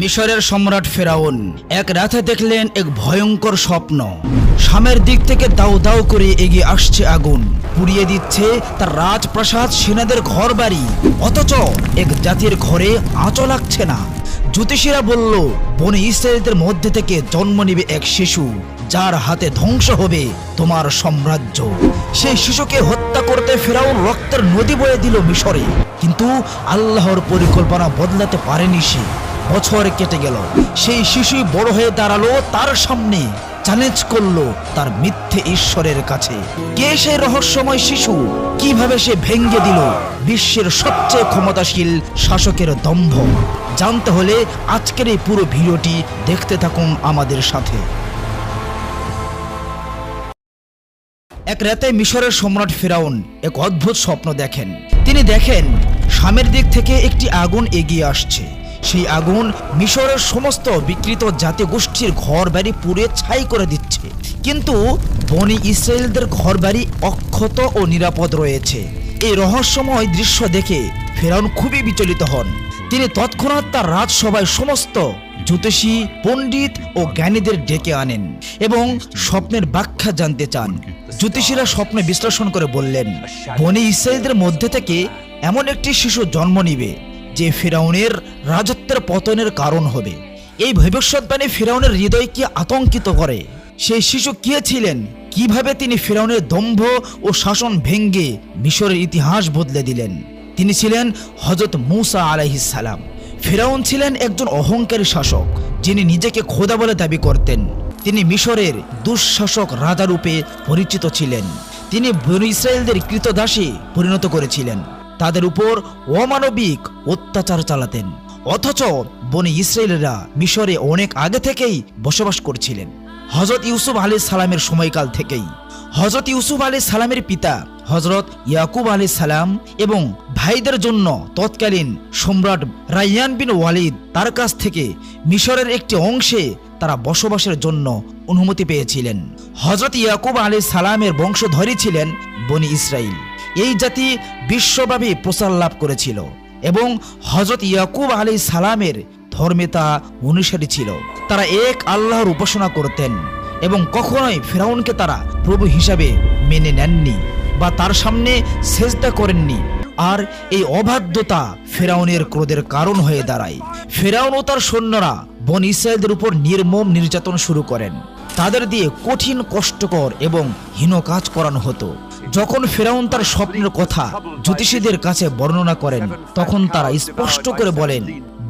মিশরের সম্রাট ফেরাউন এক রাতে দেখলেন এক ভয়ঙ্কর স্বপ্ন। সামের দিক থেকে দাউ দাউ করে এগিয়ে আসছে আগুন। পুড়িয়ে দিচ্ছে তার রাজপ্রাসাদ সেনাদের ঘর বাড়ি অথচ এক জাতির ঘরে আঁচো লাগছে না। জ্যোতিষীরা বলল, বনে ইসরায়েলদের মধ্যে থেকে জন্ম নেবে এক শিশু, যার হাতে ধ্বংস হবে তোমার সাম্রাজ্য। সেই শিশুকে হত্যা করতে ফেরাউন রক্তের নদী বয়ে দিল মিশরে। কিন্তু আল্লাহর পরিকল্পনা বদলাতে পারেনি সে। বছর কেটে গেল। সেই শিশু বড় হয়ে দাঁড়াল তার সামনে চ্যালেঞ্জ করল তার মিথ্যে ঈশ্বরের কাছে। কে সে রহস্যময় শিশু? কীভাবে সে ভেঙ্গে দিল? বিশ্বের সবচেয়ে ক্ষমতাশীল শাসকের দম্ভ। জানতে হলে আজকের এই পুরো ভিডিওটি দেখতে থাকুন আমাদের সাথে। এক রাতে মিশরের সম্রাট ফেরাউন এক অদ্ভুত স্বপ্ন দেখেন। তিনি দেখেন সামের দিক থেকে একটি আগুন এগিয়ে আসছে। সেই আগুন মিশরের সমস্ত বিকৃত জাতি গোষ্ঠীর ঘর বাড়ি পুড়ে ছাই করে দিচ্ছে। কিন্তু বনি ইসরায়েলদের ঘর বাড়ি অক্ষত ও নিরাপদ রয়েছে। এই রহস্যময় দৃশ্য দেখে ফেরাউন খুবই বিচলিত হন। তিনি তৎক্ষণাৎ তার রাজসভায় সমস্ত জ্যোতিষী, পণ্ডিত ও জ্ঞানীদের ডেকে আনেন এবং স্বপ্নের ব্যাখ্যা জানতে চান। জ্যোতিষীরা স্বপ্নে বিশ্লেষণ করে বললেন, বনি ইসরায়েলদের মধ্যে থেকে এমন একটি শিশু জন্ম নিবে যে ফেরাউনের রাজত্বের পতনের কারণ হবে। এই ভবিষ্যৎবাণী ফেরাউনের হৃদয়কে আতঙ্কিত করে। সেই শিশু কে ছিলেন? কীভাবে তিনি ফেরাউনের দম্ভ ও শাসন ভেঙ্গে মিশরের ইতিহাস বদলে দিলেন? তিনি ছিলেন হজরত মুসা সালাম। ফেরাউন ছিলেন একজন অহংকারী শাসক, যিনি নিজেকে খোদা বলে দাবি করতেন। তিনি মিশরের দুঃশাসক রাজারূপে পরিচিত ছিলেন। তিনি ইসরায়েলদের কৃতদাসী পরিণত করেছিলেন। তাদের উপর অমানবিক অত্যাচার চালাতেন। অথচ বনি ইসরায়েলরা মিশরে অনেক আগে থেকেই বসবাস করছিলেন। হজরত ইউসুফ আলী সালামের সময়কাল থেকেই। হজরত ইউসুফ আলী সালামের পিতা হজরত ইয়াকুব আলী সালাম এবং ভাইদের জন্য তৎকালীন সম্রাট রাইয়ান বিন ওয়ালিদ তার কাছ থেকে মিশরের একটি অংশে তারা বসবাসের জন্য অনুমতি পেয়েছিলেন। হজরত ইয়াকুব আলী সালামের বংশধরী ছিলেন বনি ইসরায়েল। এই জাতি বিশ্বব্যাপী প্রচার লাভ করেছিল এবং হজরত ইয়াকুব আলী সালামের ধর্মে তা অনুসারী ছিল। তারা এক আল্লাহর উপাসনা করতেন এবং কখনোই ফেরাউনকে তারা প্রভু হিসাবে মেনে নেননি বা তার সামনে সেজদা করেননি। আর এই অবাধ্যতা ফেরাউনের ক্রোধের কারণ হয়ে দাঁড়ায়। ফেরাউন ও তার সৈন্যরা বন ইসরায়েলদের উপর নির্মম নির্যাতন শুরু করেন। তাদের দিয়ে কঠিন, কষ্টকর এবং হীন কাজ করানো হতো। যখন ফেরাউন তার স্বপ্নের কথা জ্যোতিষীদের কাছে বর্ণনা করেন, তখন তারা স্পষ্ট করে বলেন,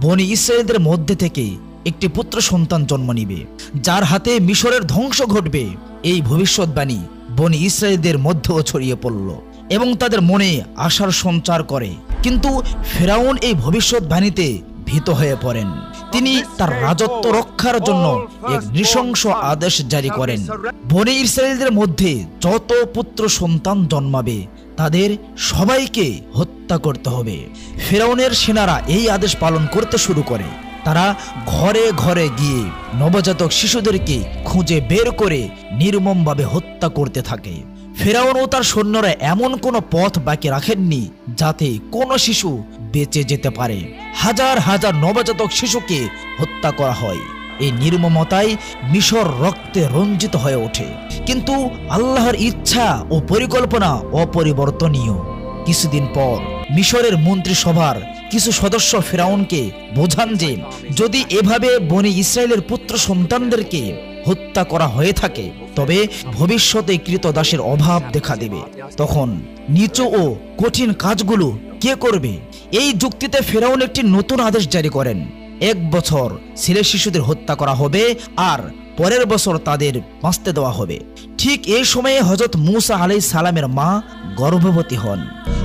বনি ইসরায়েলদের মধ্যে থেকে একটি পুত্র সন্তান জন্ম নিবে, যার হাতে মিশরের ধ্বংস ঘটবে। এই ভবিষ্যৎবাণী বনি ইসরায়েলদের মধ্যেও ছড়িয়ে পড়ল এবং তাদের মনে আশার সঞ্চার করে। কিন্তু ফেরাউন এই ভবিষ্যৎবাণীতে ভীত হয়ে পড়েন। তিনি তার রাজত্ব রক্ষার জন্য এক নৃশংস আদেশ জারি করেন। বনে ইসরায়েলদের মধ্যে যত পুত্র সন্তান জন্মাবে, তাদের সবাইকে হত্যা করতে হবে। ফেরাউনের সেনারা এই আদেশ পালন করতে শুরু করে। তারা ঘরে ঘরে গিয়ে নবজাতক শিশুদেরকে খুঁজে বের করে নির্মমভাবে হত্যা করতে থাকে। ফেরাউন ও তার সৈন্যরা এমন কোনো পথ বাকি রাখেননি যাতে কোনো শিশু বেঁচে যেতে পারে। হাজার হাজার নবজাতক শিশুকে হত্যা করা হয়। এই নির্মমতায় মিশর রক্তে রঞ্জিত হয়ে ওঠে। কিন্তু আল্লাহর ইচ্ছা ও পরিকল্পনা অপরিবর্তনীয়। কিছুদিন পর মিশরের মন্ত্রিসভার কিছু সদস্য ফেরাউনকে বোঝান যে, যদি এভাবে বনি ইসরায়েলের পুত্র সন্তানদেরকে হত্যা করা হয়ে থাকে, তবে ভবিষ্যতে কৃতদাসের অভাব দেখা দেবে। তখন নিচু ও কঠিন কাজগুলো কে করবে? এই যুক্তিতে ফেরাউন একটি নতুন আদেশ জারি করেন। এক বছর ছেলে শিশুদের হত্যা করা হবে আর পরের বছর তাদের বাঁচতে দেওয়া হবে। ঠিক এই সময়ে হজরত মুসা আলাই সালামের মা গর্ভবতী হন।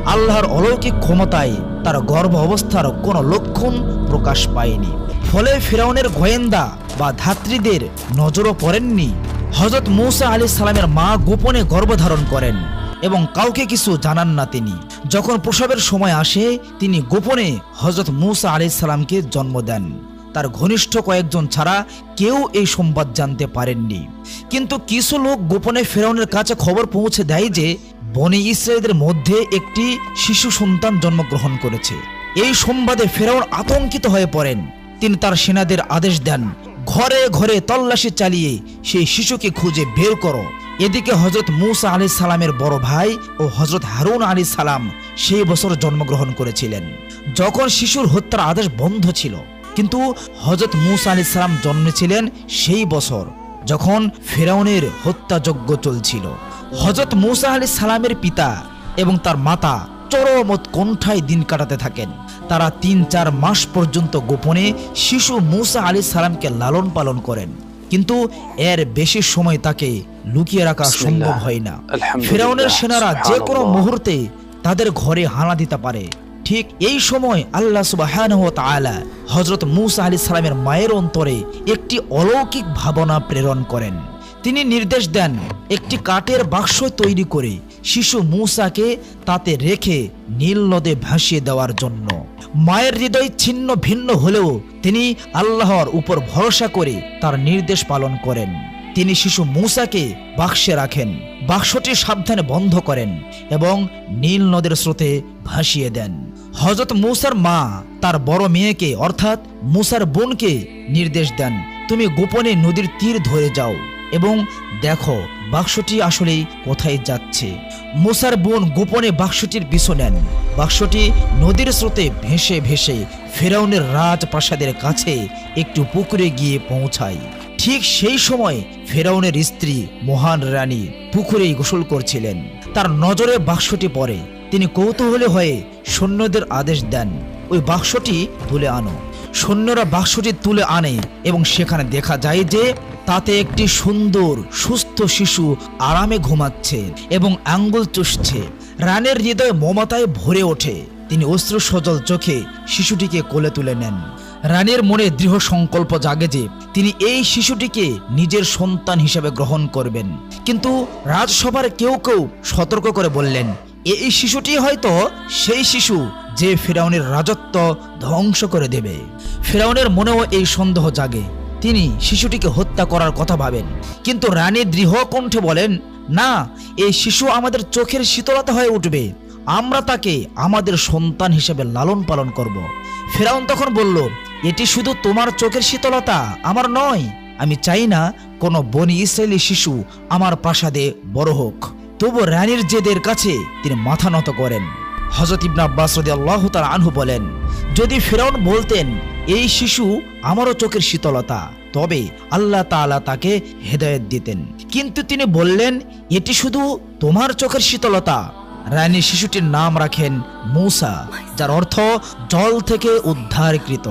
আল্লাহর অলৌকিক ক্ষমতায় তার গর্ভ অবস্থার কোনো লক্ষণ প্রকাশ পায়নি। ফলে ফেরাউনের গোয়েন্দা বা ধাত্রীদের নজরও পড়েননি। হজরত মৌসা আলী সালামের মা গোপনে গর্ভধারণ করেন এবং কাউকে কিছু জানান না তিনি। যখন প্রসবের সময় আসে, তিনি গোপনে হজরত মুসা আলী সালামকে জন্ম দেন। তার ঘনিষ্ঠ কয়েকজন ছাড়া কেউ এই সংবাদ জানতে পারেননি। কিন্তু কিছু লোক গোপনে ফেরাউনের কাছে খবর পৌঁছে দেয় যে, বনি ইসরায়েলদের মধ্যে একটি শিশু সন্তান জন্মগ্রহণ করেছে। এই সংবাদে ফেরাউন আতঙ্কিত হয়ে পড়েন। তিনি তার সেনাদের আদেশ দেন, ঘরে ঘরে তল্লাশি চালিয়ে সেই শিশুকে খুঁজে বের করো। এদিকে হজরত মুসা আলী সালামের বড় ভাই ও হজরত হারুন আলী সালাম সেই বছর জন্মগ্রহণ করেছিলেন। যখন শিশুর হত্যার আদেশ বন্ধ ছিল, কিন্তু হজরত মুসা আলী সালাম জন্মেছিলেন সেই বছর যখন ফেরাউনের হত্যাযজ্ঞ চলছিল। হজরত মুসা আলী সালামের পিতা এবং তার মাতা চরম উৎকণ্ঠায় দিন কাটাতে থাকেন। তারা তিন চার মাস পর্যন্ত গোপনে শিশু মুসা আলী সালামকে লালন পালন করেন। কিন্তু এর বেশি সময় তাকে লুকিয়ে রাখা সম্ভব হয় না। ফেরাউনের সেনারা যে কোনো মুহূর্তে তাদের ঘরে হানা দিতে পারে। ঠিক এই সময় আল্লাহ সুবাহ হজরত মুসা হযরত মূসা আলাইহিস সালামের মায়ের অন্তরে একটি অলৌকিক ভাবনা প্রেরণ করেন। তিনি নির্দেশ দেন একটি কাঠের বাক্স তৈরি করে শিশু মূসাকে তাতে রেখে নীল নদে ভাসিয়ে দেওয়ার জন্য। মায়ের হৃদয় ছিন্ন ভিন্ন হলেও তিনি আল্লাহর উপর ভরসা করে তার নির্দেশ পালন করেন। তিনি শিশু মূসাকে বাক্সে রাখেন, বাক্সটি সাবধানে বন্ধ করেন এবং নীল নদের স্রোতে ভাসিয়ে দেন। হজরত মূসার মা তার বড় মেয়েকে অর্থাৎ মূসার বোনকে নির্দেশ দেন, তুমি গোপনে নদীর তীর ধরে যাও এবং দেখো বাক্সটি আসলে কোথায় যাচ্ছে? মুসার বোন গোপনে বাক্সটির পিছু নেন। বাক্সটি নদীর স্রোতে ভেসে ভেসে ফেরাউনের রাজপ্রাসাদের কাছে একটু পুকুরে গিয়ে পৌঁছায়। ঠিক সেই সময় ফেরাউনের স্ত্রী মহান রানী পুকুরেই গোসল করছিলেন। তার নজরে বাক্সটি পড়ে। তিনি কৌতূহলী হয়ে সৈন্যদের আদেশ দেন, ওই বাক্সটি তুলে আনো। সৈন্যরা বাক্সটি তুলে আনে এবং সেখানে দেখা যায় যে তাতে একটি সুন্দর, সুস্থ শিশু আরামে ঘুমাচ্ছে এবং আঙ্গুল চুষছে। রানের হৃদয় মমতায় ভরে ওঠে। তিনি অশ্রু সজল চোখে শিশুটিকে কোলে তুলে নেন। রানীর মনে দৃঢ় সংকল্প জাগে যে তিনি এই শিশুটিকে নিজের সন্তান হিসেবে গ্রহণ করবেন। কিন্তু রাজসভার কেউ কেউ সতর্ক করে বললেন, এই শিশুটি হয়তো সেই শিশু যে ফেরাউনের রাজত্ব ধ্বংস করে দেবে। ফেরাউনের মনেও এই সন্দেহ জাগে। তিনি শিশুটিকে হত্যা করার কথা ভাবেন। কিন্তু রানী দৃঢ় কণ্ঠে বলেন, না, এই শিশু আমাদের চোখের শীতলতা হয়ে উঠবে। আমরা তাকে আমাদের সন্তান হিসেবে লালন পালন করব। ফেরাউন তখন বলল, এটি শুধু তোমার চোখের শীতলতা, আমার নয়। আমি চাই না কোনো বনি ইসরায়েলি শিশু আমার প্রাসাদে বড় হোক। তবু রানীর জেদের কাছে তিনি মাথা নত করেন। হজরত ইবনা আব্বাস রাদিয়াল্লাহু তাআলা আনহু বলেন, যদি ফেরাউন বলতেন এই শিশু আমারও চোখের শীতলতা। তবে আল্লাহ তাআলা তাকে হেদায়েত দিতেন। কিন্তু তিনি বললেন, এটি শুধু তোমার চোখের শীতলতা। রানী শিশুটির নাম রাখেন মূসা, যার অর্থ জল থেকে উদ্ধারকৃত।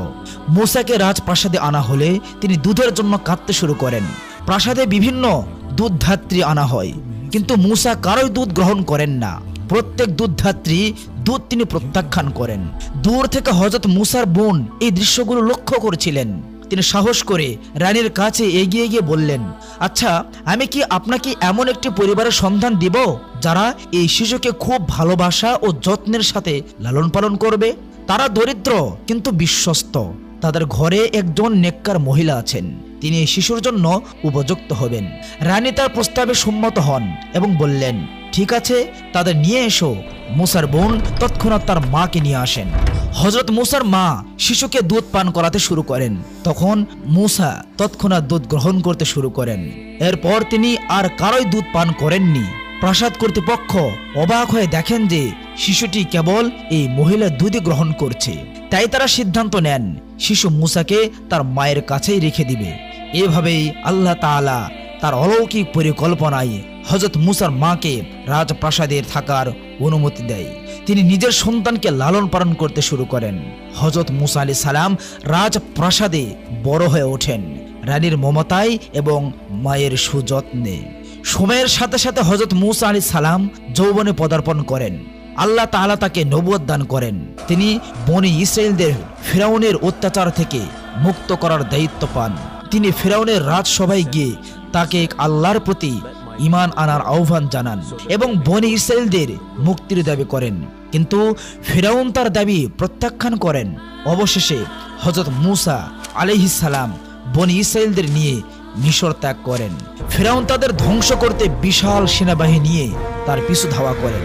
মূসাকে রাজপ্রাসাদে আনা হলে তিনি দুধের জন্য কাঁদতে শুরু করেন। প্রাসাদে বিভিন্ন দুধধাত্রী আনা হয়, কিন্তু মূসা কারোই দুধ গ্রহণ করেন না। প্রত্যেক দুধধাত্রী দুধ তিনি প্রত্যাখ্যান করেন। দূর থেকে হজরত মুসার বোন এই দৃশ্যগুলো লক্ষ্য করছিলেন। তিনি সাহস করে রানীর কাছে এগিয়ে গিয়ে বললেন আচ্ছা আমি কি আপনাকে এমন একটি পরিবারের সন্ধান দিব যারা এই শিশুকে খুব ভালোবাসা ও যত্নের সাথে লালন পালন করবে? তারা দরিদ্র কিন্তু বিশ্বস্ত। তাদের ঘরে একজন নেককার মহিলা আছেন। তিনি এই শিশুর জন্য উপযুক্ত হবেন। রানী তার প্রস্তাবে সম্মত হন এবং বললেন ঠিক আছে, তাদের নিয়ে এসো। মুসার বোন তৎক্ষণাৎ তার মাকে নিয়ে আসেন। হজরত মুসার মা শিশুকে দুধ পান করাতে শুরু করেন। তখন মুসা তৎক্ষণাৎ দুধ গ্রহণ করতে শুরু করেন। এরপর তিনি আর কারোই দুধ পান করেননি। প্রাসাদ কর্তৃপক্ষ অবাক হয়ে দেখেন যে শিশুটি কেবল এই মহিলা দুধই গ্রহণ করছে। তাই তারা সিদ্ধান্ত নেন, শিশু মুসাকে তার মায়ের কাছেই রেখে দিবে। এভাবেই আল্লাহ তাআলা তার অলৌকিক পরিকল্পনায় হজরত মুসার মাকে রাজপ্রাসাদের থাকার অনুমতি দেয়। তিনি নিজের সন্তানকে লালন পালন করতে শুরু করেন। হজরত মুসা আলী সালাম রাজপ্রাসাদে বড় হয়ে ওঠেন। রানীর মমতায় এবং মায়ের সুযত্নে। সময়ের সাথে সাথে হজরত মুসা আলী সালাম যৌবনে পদার্পণ করেন। আল্লাহ তাআলা তাকে নবুয়ত দান করেন। তিনি বনি ইসরায়েলদের ফেরাউনের অত্যাচার থেকে মুক্ত করার দায়িত্ব পান। তিনি ফেরাউনের রাজসভায় গিয়ে তাকে আল্লাহর প্রতি ইমান আনার আহ্বান জানান এবং বনি ইসরায়েলদের মুক্তির দাবি করেন। কিন্তু ফেরাউন তার দাবি প্রত্যাখ্যান করেন। অবশেষে হজরত মুসা আলাইহিস সালাম বনি ইসরায়েলদের নিয়ে মিশর ত্যাগ করেন। ফেরাউন তাদের ধ্বংস করতে বিশাল সেনাবাহিনী নিয়ে তার পিছু ধাওয়া করেন।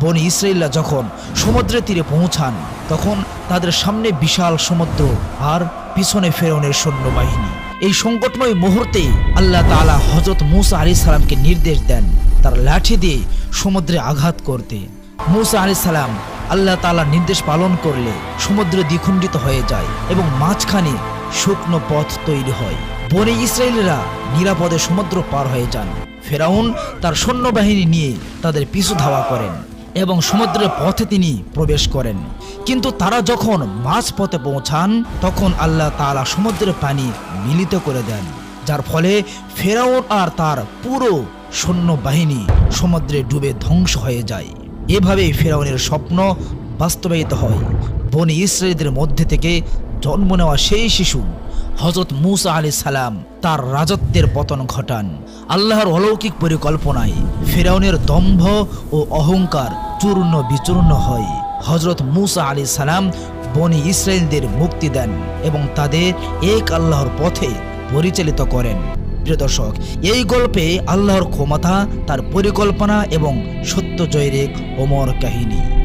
বনি ইসরায়েলরা যখন সমুদ্রের তীরে পৌঁছান, তখন তাদের সামনে বিশাল সমুদ্র আর পিছনে ফেরাউনের সৈন্যবাহিনী। এই সংকটময় মুহূর্তে আল্লাহ তাআলা হজরত মুসা আলী সালামকে নির্দেশ দেন তার লাঠি দিয়ে সমুদ্রে আঘাত করতে। মুসা আলী সালাম আল্লাহ তাআলার নির্দেশ পালন করলে সমুদ্র দ্বিখণ্ডিত হয়ে যায় এবং মাঝখানে শুকনো পথ তৈরি হয়। বনে ইসরায়েলরা নিরাপদে সমুদ্র পার হয়ে যান। ফেরাউন তার সৈন্যবাহিনী নিয়ে তাদের পিছু ধাওয়া করেন। এবং সমুদ্রের পথে তিনি প্রবেশ করেন। কিন্তু তারা যখন মাঝ পথে পৌঁছান, তখন আল্লাহ তালা সমুদ্রের পানি মিলিত করে দেন, যার ফলে ফেরাউন আর তার পুরো সৈন্যবাহিনী সমুদ্রে ডুবে ধ্বংস হয়ে যায়। এভাবেই ফেরাউনের স্বপ্ন বাস্তবায়িত হয়। বনি ইসরায়েলদের মধ্যে থেকে জন্ম নেওয়া সেই শিশু হজরত মুসা আলী সালাম তার রাজত্বের পতন ঘটান। আল্লাহর অলৌকিক পরিকল্পনায় ফেরাউনের দম্ভ ও অহংকার চূর্ণ বিচূর্ণ হয়। হজরত মুসা আলী সালাম বনি ইসরায়েলদের মুক্তি দেন এবং তাদের এক আল্লাহর পথে পরিচালিত করেন। প্রিয় দর্শক, এই গল্পে আল্লাহর ক্ষমতা, তার পরিকল্পনা এবং সত্য জয়ের এক অমর কাহিনী।